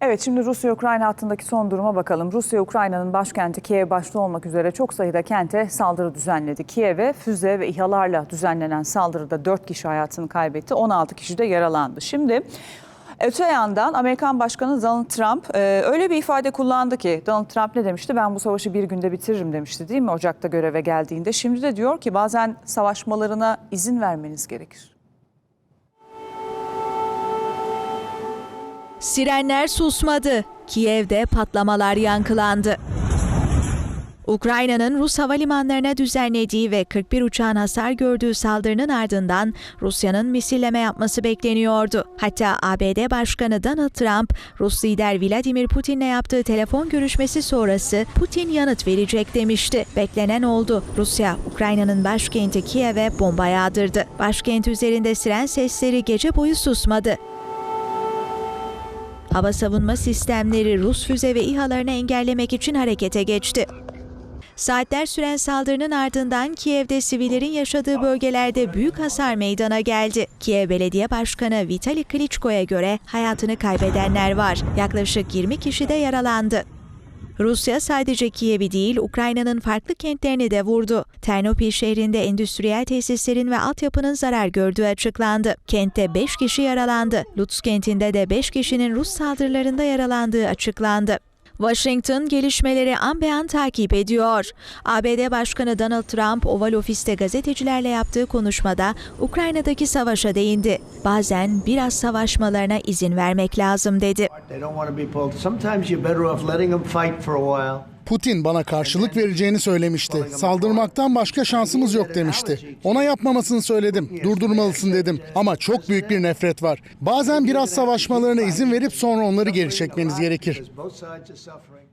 Evet şimdi Rusya-Ukrayna hattındaki son duruma bakalım. Rusya Ukrayna'nın başkenti Kiev başta olmak üzere çok sayıda kente saldırı düzenledi. Kiev'e füze ve İHA'larla düzenlenen saldırıda 4 kişi hayatını kaybetti, 16 kişi de yaralandı. Şimdi öte yandan Amerikan Başkanı Donald Trump e, öyle bir ifade kullandı ki Donald Trump ne demişti? Ben bu savaşı bir günde bitiririm demişti değil mi Ocak'ta göreve geldiğinde. Şimdi de diyor ki bazen savaşmalarına izin vermeniz gerekir. Sirenler susmadı. Kiev'de patlamalar yankılandı. Ukrayna'nın Rus havalimanlarına düzenlediği ve 41 uçağın hasar gördüğü saldırının ardından Rusya'nın misilleme yapması bekleniyordu. Hatta ABD Başkanı Donald Trump, Rus lider Vladimir Putin'le yaptığı telefon görüşmesi sonrası Putin yanıt verecek demişti. Beklenen oldu. Rusya, Ukrayna'nın başkenti Kiev'e bomba yağdırdı. Başkent üzerinde siren sesleri gece boyu susmadı. Hava savunma sistemleri Rus füze ve İHA'larını engellemek için harekete geçti. Saatler süren saldırının ardından Kiev'de sivillerin yaşadığı bölgelerde büyük hasar meydana geldi. Kiev Belediye Başkanı Vitali Klitschko'ya göre hayatını kaybedenler var. Yaklaşık 20 kişi de yaralandı. Rusya sadece Kiev'i değil Ukrayna'nın farklı kentlerini de vurdu. Ternopil şehrinde endüstriyel tesislerin ve altyapının zarar gördüğü açıklandı. Kentte 5 kişi yaralandı. Lutsk kentinde de 5 kişinin Rus saldırılarında yaralandığı açıklandı. Washington gelişmeleri an be an takip ediyor. ABD Başkanı Donald Trump Oval Ofis'te gazetecilerle yaptığı konuşmada Ukrayna'daki savaşa değindi. Bazen biraz savaşmalarına izin vermek lazım dedi. Putin bana karşılık vereceğini söylemişti. Saldırmaktan başka şansımız yok demişti. Ona yapmamasını söyledim. Durdurmalısın dedim. Ama çok büyük bir nefret var. Bazen biraz savaşmalarına izin verip sonra onları geri çekmeniz gerekir. Are suffering.